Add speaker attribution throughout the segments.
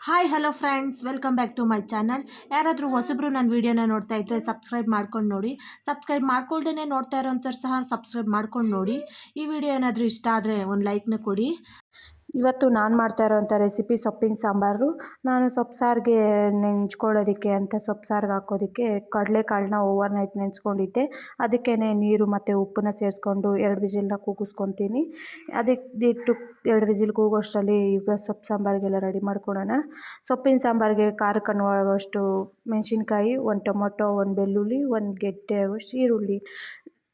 Speaker 1: Hi hello friends welcome back to my channel ಯಾರಾದರೂ ಹೊಸಬ್ರು ನನ್ನ ವೀಡಿಯೋನ ನೋಡ್ತಾ ಇದ್ದರೆ ಸಬ್ಸ್ಕ್ರೈಬ್ ಮಾಡ್ಕೊಂಡು ನೋಡಿ. ಸಬ್ಸ್ಕ್ರೈಬ್ ಮಾಡ್ಕೊಳ್ದೇ ನೋಡ್ತಾ ಇರೋಂಥವ್ರು ಸಹ ಸಬ್ಸ್ಕ್ರೈಬ್ ಮಾಡ್ಕೊಂಡು ನೋಡಿ. ಈ ವಿಡಿಯೋ ಏನಾದರೂ ಇಷ್ಟ ಆದರೆ ಒಂದು ಲೈಕ್ನ ಕೊಡಿ.
Speaker 2: ಇವತ್ತು ನಾನು ಮಾಡ್ತಾ ಇರೋವಂಥ ರೆಸಿಪಿ ಸೊಪ್ಪಿನ ಸಾಂಬಾರು. ನಾನು ಸೊಪ್ಪು ಸಾರಿಗೆ ನೆಂಚ್ಕೊಳ್ಳೋದಕ್ಕೆ ಅಂತ ಸೊಪ್ಪು ಸಾರಿಗೆ ಹಾಕೋದಕ್ಕೆ ಕಡಲೆಕಾಳನ್ನ ಓವರ್ ನೈಟ್ ನೆನೆಸ್ಕೊಂಡಿದ್ದೆ. ಅದಕ್ಕೇ ನೀರು ಮತ್ತು ಉಪ್ಪನ್ನ ಸೇರಿಸ್ಕೊಂಡು ಎರಡು ವಿಜಿಲ್ನ ಕೂಗಿಸ್ಕೊತೀನಿ. ಅದಕ್ಕೆ ಇಟ್ಟು ಎರಡು ವಿಜಿಲ್ ಕೂಗೋಷ್ಟರಲ್ಲಿ ಈಗ ಸೊಪ್ಪು ಸಾಂಬಾರಿಗೆಲ್ಲ ರೆಡಿ ಮಾಡ್ಕೊಳ್ಳೋಣ. ಸೊಪ್ಪಿನ ಸಾಂಬಾರಿಗೆ ಖಾರ ಅನುವಾಗುವಷ್ಟು ಮೆಣಸಿನ್ಕಾಯಿ, ಒಂದು ಟೊಮೊಟೊ, ಒಂದು ಬೆಳ್ಳುಳ್ಳಿ, ಒಂದು ಗೆಡ್ಡೆ ಈರುಳ್ಳಿ,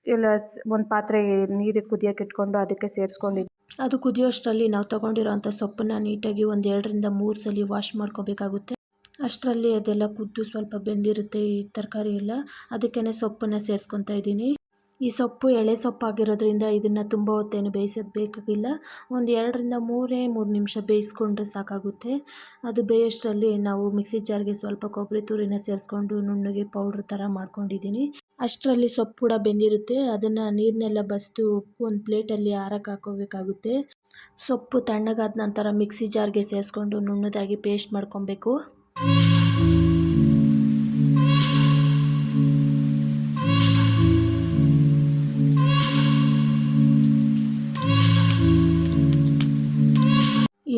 Speaker 2: ಎಲ್ಲ ಒಂದು ಪಾತ್ರೆಗೆ ನೀರಿಗೆ ಕುದಿಯೋಕೆ ಇಟ್ಕೊಂಡು ಅದಕ್ಕೆ ಸೇರಿಸ್ಕೊಂಡಿದ್ದೆ.
Speaker 1: ಅದು ಕುದಿಯೋಷ್ಟರಲ್ಲಿ ನಾವು ತೊಗೊಂಡಿರೋಂಥ ಸೊಪ್ಪನ್ನು ನೀಟಾಗಿ ಒಂದು ಎರಡರಿಂದ ಮೂರು ಸಲ ವಾಶ್ ಮಾಡ್ಕೋಬೇಕಾಗುತ್ತೆ. ಅಷ್ಟರಲ್ಲಿ ಅದೆಲ್ಲ ಕುದ್ದು ಸ್ವಲ್ಪ ಬೆಂದಿರುತ್ತೆ, ಈ ತರಕಾರಿ ಎಲ್ಲ. ಅದಕ್ಕೇ ಸೊಪ್ಪನ್ನು ಸೇರಿಸ್ಕೊತಾ ಇದ್ದೀನಿ. ಈ ಸೊಪ್ಪು ಎಳೆ ಸೊಪ್ಪಾಗಿರೋದ್ರಿಂದ ಇದನ್ನು ತುಂಬ ಹೊತ್ತೇನು ಬೇಯಿಸೋದು ಬೇಕಾಗಿಲ್ಲ. ಒಂದು ಎರಡರಿಂದ ಮೂರೇ ಮೂರು ನಿಮಿಷ ಬೇಯಿಸ್ಕೊಂಡ್ರೆ ಸಾಕಾಗುತ್ತೆ. ಅದು ಬೇಯೋಷ್ಟರಲ್ಲಿ ನಾವು ಮಿಕ್ಸಿ ಜಾರ್ಗೆ ಸ್ವಲ್ಪ ಕೊಬ್ಬರಿ ತುರಿನ ಸೇರಿಸ್ಕೊಂಡು ನುಣ್ಣಗೆ ಪೌಡ್ರ್ ಥರ ಮಾಡ್ಕೊಂಡಿದ್ದೀನಿ. ಅಷ್ಟರಲ್ಲಿ ಸೊಪ್ಪು ಕೂಡ ಬೆಂದಿರುತ್ತೆ. ಅದನ್ನು ನೀರನ್ನೆಲ್ಲ ಬಸಿದು ಒಂದು ಪ್ಲೇಟಲ್ಲಿ ಆರಕ್ಕೆ ಹಾಕೋಬೇಕಾಗುತ್ತೆ. ಸೊಪ್ಪು ತಣ್ಣಗಾದ ನಂತರ ಮಿಕ್ಸಿ ಜಾರ್ಗೆ ಸೇರಿಸ್ಕೊಂಡು ನುಣ್ಣದಾಗಿ ಪೇಸ್ಟ್ ಮಾಡ್ಕೊಬೇಕು.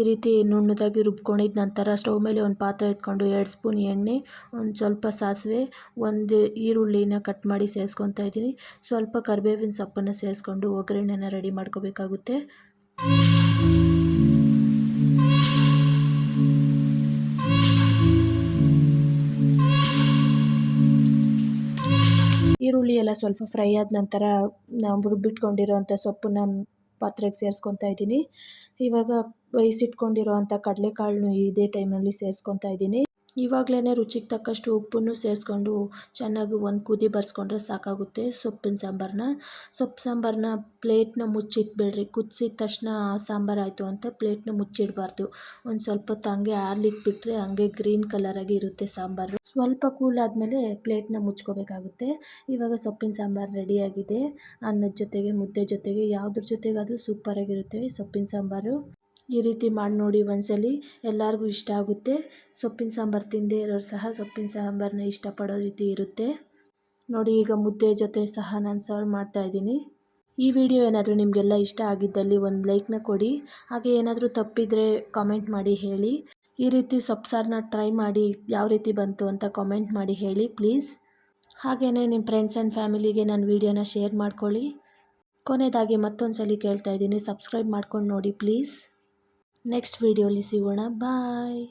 Speaker 1: ರೀತಿ ನುಣ್ಣದಾಗಿ ರುಬ್ಕೊಂಡಿದ್ದ ನಂತರ ಸ್ಟವ್ ಮೇಲೆ ಒಂದು ಪಾತ್ರೆ ಇಟ್ಕೊಂಡು ಎರಡು ಸ್ಪೂನ್ ಎಣ್ಣೆ, ಒಂದು ಸ್ವಲ್ಪ ಸಾಸಿವೆ, ಒಂದು ಈರುಳ್ಳಿನ ಕಟ್ ಮಾಡಿ ಸೇರಿಸ್ಕೊತಾ ಇದ್ದೀನಿ. ಸ್ವಲ್ಪ ಕರಿಬೇವಿನ ಸೊಪ್ಪನ್ನು ಸೇರಿಸ್ಕೊಂಡು ಒಗ್ಗರಣೆನ ರೆಡಿ ಮಾಡ್ಕೋಬೇಕಾಗುತ್ತೆ. ಈರುಳ್ಳಿ ಎಲ್ಲ ಸ್ವಲ್ಪ ಫ್ರೈ ಆದ ನಂತರ ನಾವು ರುಬ್ಬಿಟ್ಕೊಂಡಿರೋವಂಥ ಸೊಪ್ಪನ್ನ ಪಾತ್ರೆಗೆ ಸೇರಿಸ್ಕೊತಾ ಇದ್ದೀನಿ. ಇವಾಗ ಬೇಯಿಸಿಟ್ಕೊಂಡಿರೋವಂಥ ಕಡಲೆಕಾಳನ್ನು ಇದೇ ಟೈಮಲ್ಲಿ ಸೇರಿಸ್ಕೊತಾ ಇದ್ದೀನಿ. ಇವಾಗಲೇ ರುಚಿಗೆ ತಕ್ಕಷ್ಟು ಉಪ್ಪನ್ನು ಸೇರಿಸ್ಕೊಂಡು ಚೆನ್ನಾಗಿ ಒಂದು ಕುದಿ ಬರ್ಸ್ಕೊಂಡ್ರೆ ಸಾಕಾಗುತ್ತೆ ಸೊಪ್ಪಿನ ಸಾಂಬಾರನ್ನ ಸೊಪ್ಪು ಸಾಂಬಾರನ್ನ ಪ್ಲೇಟ್ನ ಮುಚ್ಚಿಟ್ಬಿಡ್ರಿ. ಕುದಿಸಿದ ತಕ್ಷಣ ಸಾಂಬಾರು ಆಯಿತು ಅಂತ ಪ್ಲೇಟ್ನ ಮುಚ್ಚಿಡಬಾರ್ದು. ಒಂದು ಸ್ವಲ್ಪ ಹೊತ್ತು ಹಂಗೆ ಆರ್ಲಿಕ್ಕೆ ಬಿಟ್ಟರೆ ಹಂಗೆ ಗ್ರೀನ್ ಕಲರಾಗಿ ಇರುತ್ತೆ ಸಾಂಬಾರು. ಸ್ವಲ್ಪ ಕೂಲ್ ಆದಮೇಲೆ ಪ್ಲೇಟ್ನ ಮುಚ್ಕೋಬೇಕಾಗುತ್ತೆ. ಇವಾಗ ಸೊಪ್ಪಿನ ಸಾಂಬಾರು ರೆಡಿಯಾಗಿದೆ. ಅನ್ನದ ಜೊತೆಗೆ ಮುದ್ದೆ ಜೊತೆಗೆ ಯಾವುದ್ರ ಜೊತೆಗಾದರೂ ಸೂಪರಾಗಿರುತ್ತೆ ಸೊಪ್ಪಿನ ಸಾಂಬಾರು. ಈ ರೀತಿ ಮಾಡಿ ನೋಡಿ ಒಂದ್ಸಲಿ. ಎಲ್ಲರಿಗೂ ಇಷ್ಟ ಆಗುತ್ತೆ. ಸೊಪ್ಪಿನ ಸಾಂಬಾರು ತಿಂದೇ ಇರೋರು ಸಹ ಸೊಪ್ಪಿನ ಸಾಂಬಾರನ್ನ ಇಷ್ಟಪಡೋ ರೀತಿ ಇರುತ್ತೆ. ನೋಡಿ, ಈಗ ಮುದ್ದೆ ಜೊತೆ ಸಹ ನಾನು ಸರ್ವ್ ಮಾಡ್ತಾ ಇದ್ದೀನಿ. ಈ ವಿಡಿಯೋ ಏನಾದರೂ ನಿಮಗೆಲ್ಲ ಇಷ್ಟ ಆಗಿದ್ದಲ್ಲಿ ಒಂದು ಲೈಕ್ನ ಕೊಡಿ. ಹಾಗೆ ಏನಾದರೂ ತಪ್ಪಿದರೆ ಕಾಮೆಂಟ್ ಮಾಡಿ ಹೇಳಿ. ಈ ರೀತಿ ಸೊಪ್ಪು ಸಾರನ್ನ ಟ್ರೈ ಮಾಡಿ ಯಾವ ರೀತಿ ಬಂತು ಅಂತ ಕಾಮೆಂಟ್ ಮಾಡಿ ಹೇಳಿ ಪ್ಲೀಸ್. ಹಾಗೆಯೇ ನಿಮ್ಮ ಫ್ರೆಂಡ್ಸ್ ಆ್ಯಂಡ್ ಫ್ಯಾಮಿಲಿಗೆ ನಾನು ವೀಡಿಯೋನ ಶೇರ್ ಮಾಡ್ಕೊಳ್ಳಿ. ಕೊನೆಯದಾಗಿ ಮತ್ತೊಂದು ಸಲ ಕೇಳ್ತಾ ಇದ್ದೀನಿ. ಸಬ್ಸ್ಕ್ರೈಬ್ ಮಾಡ್ಕೊಂಡು ನೋಡಿ ಪ್ಲೀಸ್. ನೆಕ್ಸ್ಟ್ ವೀಡಿಯೋಲಿ ಸಿಗೋಣ ಬಾಯ್